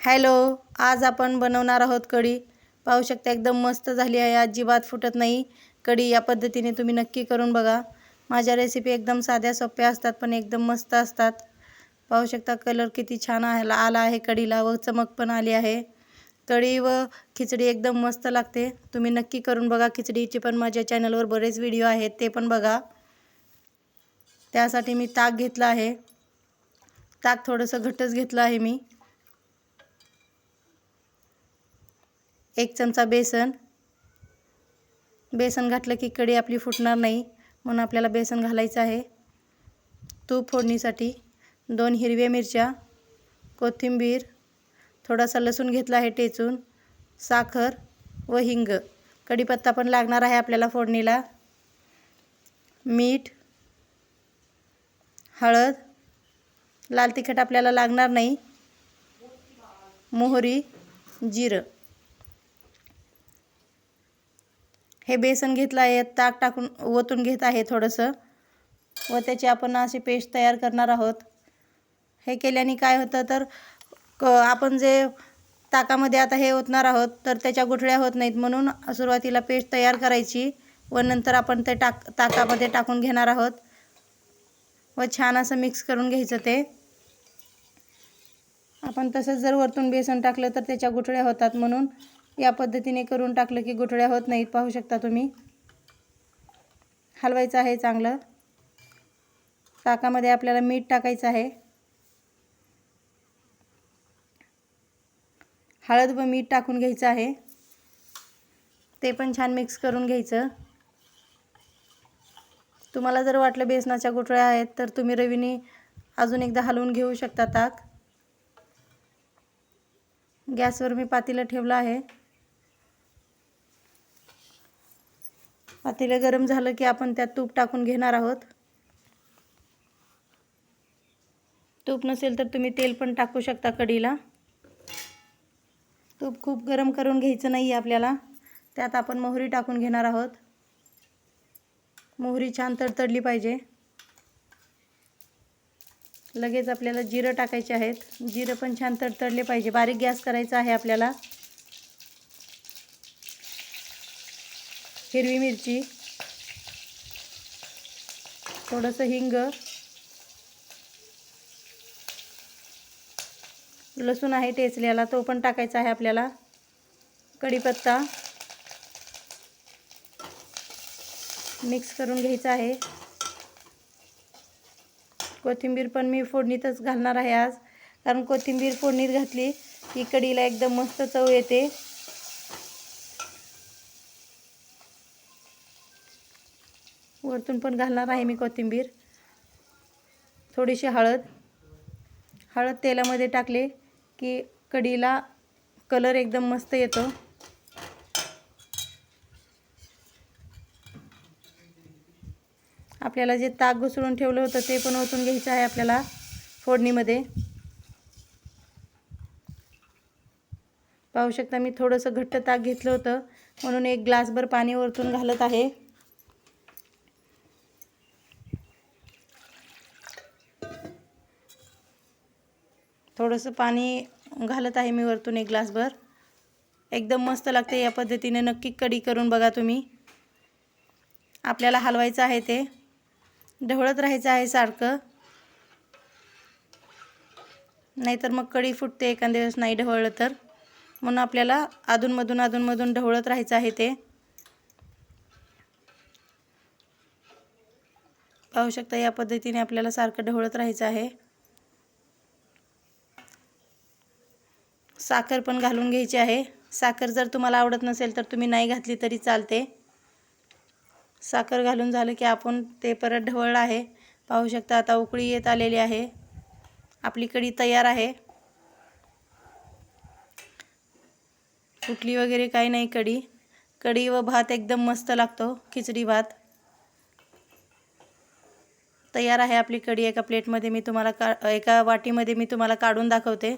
Hello आज आपण बनवणार आहोत कढी. पाहू शकता एकदम मस्त झाली आहे अजिबात फुटत नाही. कढी या पद्धतीने तुम्ही नक्की करून बघा. माझ्या रेसिपी एकदम साध्या सोप्या असतात पण एकदम मस्त असतात. पाहू शकता कलर किती छान आला आला आहे कढीला व चमक पण आली आहे. कढी व खिचडी एकदम मस्त लागते. तुम्ही नक्की करून बघा खिचडीचे पण माझ्या चॅनलवर बरेच व्हिडिओ आहेत ते पण बघा. त्यासाठी मी ताक घेतला आहे. ताक थोडंसं घट्टच घेतलं आहे मी. एक चमचा बेसन. बेसन घातलं की कढी आपली फुटणार नाही म्हणून आपल्याला बेसन घालायचं आहे. तूप फोडणीसाठी दोन हिरव्या मिरच्या कोथिंबीर थोडासा लसूण घेतला आहे टेचून साखर व हिंग. कढीपत्ता पण लागणार आहे आपल्याला फोडणीला. मीठ हळद लाल तिखट आपल्याला लागणार नाही. मोहरी जिरं. हे बेसन घेतलं आहे ताक टाकून ओतून घेत आहे थोडंसं. व त्याची आपण अशी पेस्ट तयार करणार आहोत. हे केल्याने काय होतं तर क आपण जे ताकामध्ये आता हे ओतणार आहोत तर त्याच्या गुठळ्या होत नाहीत म्हणून सुरुवातीला पेस्ट तयार करायची व नंतर आपण ते टाक ताकामध्ये टाकून घेणार आहोत. व छान असं मिक्स करून घ्यायचं ते. आपण तसंच जर वरतून बेसन टाकलं तर त्याच्या गुठळ्या होतात म्हणून या पद्धतीने करून टाकलं की गुठळ्या होत नाहीत पाहू शकता तुम्ही. हलवायचं आहे चांगलं. ताकामध्ये आपल्याला मीठ टाकायचं आहे. हळद व मीठ टाकून घ्यायचं आहे. ते पण छान मिक्स करून घ्यायचं. तुम्हाला जर वाटलं बेसनाच्या गुठळ्या आहेत तर तुम्ही रवीने अजून एकदा हलवून घेऊ शकता ताक. गॅसवर मी पातीला ठेवलं आहे. पातेलं गरम झालं की आपण त्यात तूप टाकून घेणार आहोत. तूप नसेल तर तुम्ही तेल पण टाकू शकता कढीला तूप खूप गरम करून घ्यायचं नाही आपल्याला. त्यात आपण मोहरी टाकून घेणार आहोत. मोहरी छान तडतडली पाहिजे. लगेच आपल्याला जिरं टाकायचे आहेत. जिरं पण छान तडतडले पाहिजे. बारीक गॅस करायचा आहे आपल्याला. हिरवी मिरची थोडंसं हिंग लसूण आहे टेचलेला तो पण टाकायचा आहे आपल्याला. कढीपत्ता मिक्स करून घ्यायचा आहे. कोथिंबीर पण मी फोडणीतच घालणार आहे आज. कारण कोथिंबीर फोडणीत घातली की कढीला एकदम मस्त चव येते. वरतून पण घालणार आहे मी कोथिंबीर. थोडीशी हळद. हळद तेलामध्ये टाकले की कढीला कलर एकदम मस्त येतो. आपल्याला जे ताक घुसळून ठेवलं होतं ते पण ओतून घ्यायचं आहे आपल्याला फोडणीमध्ये. पाहू शकता मी थोडंसं घट्ट ताक घेतलं होतं म्हणून एक ग्लासभर पाणी वरतून घालत आहे. थोडंसं पाणी घालत आहे मी वरतून एक ग्लासभर. एकदम मस्त लागते या पद्धतीने. नक्की कढी करून बघा तुम्ही. आपल्याला हलवायचं आहे ते. ढवळत राहायचं आहे सारखं. नाहीतर मग कढी फुटते एखाद्या वेळेस नाही ढवळलं तर. म्हणून आपल्याला अधूनमधून अधूनमधून ढवळत राहायचं आहे ते. पाहू शकता या पद्धतीने आपल्याला सारखं ढवळत राहायचं आहे. साखर पण घालून घ्यायची आहे. साखर जर तुम्हाला आवडत नसेल तर तुम्ही नाही घातली तरी चालते. साखर घालून झालं की आपण ते परत ढवळलं आहे. पाहू शकता आता उकळी येत आलेली आहे. आपली कढी तयार आहे. कुठली वगैरे काही नाही कढी. कढी व भात एकदम मस्त लागतो खिचडी भात. तयार आहे आपली कढी एका प्लेटमध्ये मी तुम्हाला का एका वाटीमध्ये मी तुम्हाला काढून दाखवते.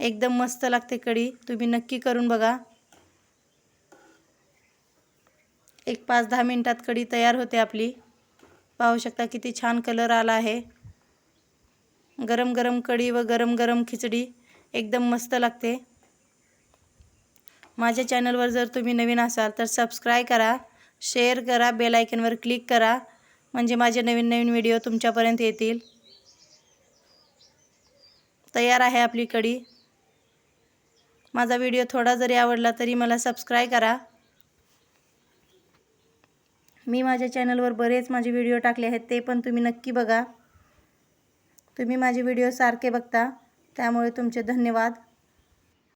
एकदम मस्त लागते कढी. तुम्ही नक्की करून बघा. एक पाच दहा मिनटात कढी तयार होते आपली. पाहू शकता किती छान कलर आला आहे. गरम गरम कढी व गरम गरम खिचडी एकदम मस्त लागते. माझ्या चॅनलवर जर तुम्ही नवीन असाल तर सबस्क्राईब करा शेअर करा बेल आयकनवर क्लिक करा. म्हणजे माझे नवीन नवीन व्हिडिओ तुमच्यापर्यंत येतील. तयार आहे आपली कढी. माझा व्हिडिओ थोडा जरी आवडला तरी मला सबस्क्राईब करा. मी माझ्या चॅनलवर बरेच माझे व्हिडिओ टाकले आहेत ते पण तुम्ही नक्की बघा. तुम्ही माझे व्हिडिओ सारखे बघता. त्यामुळे तुमचे धन्यवाद.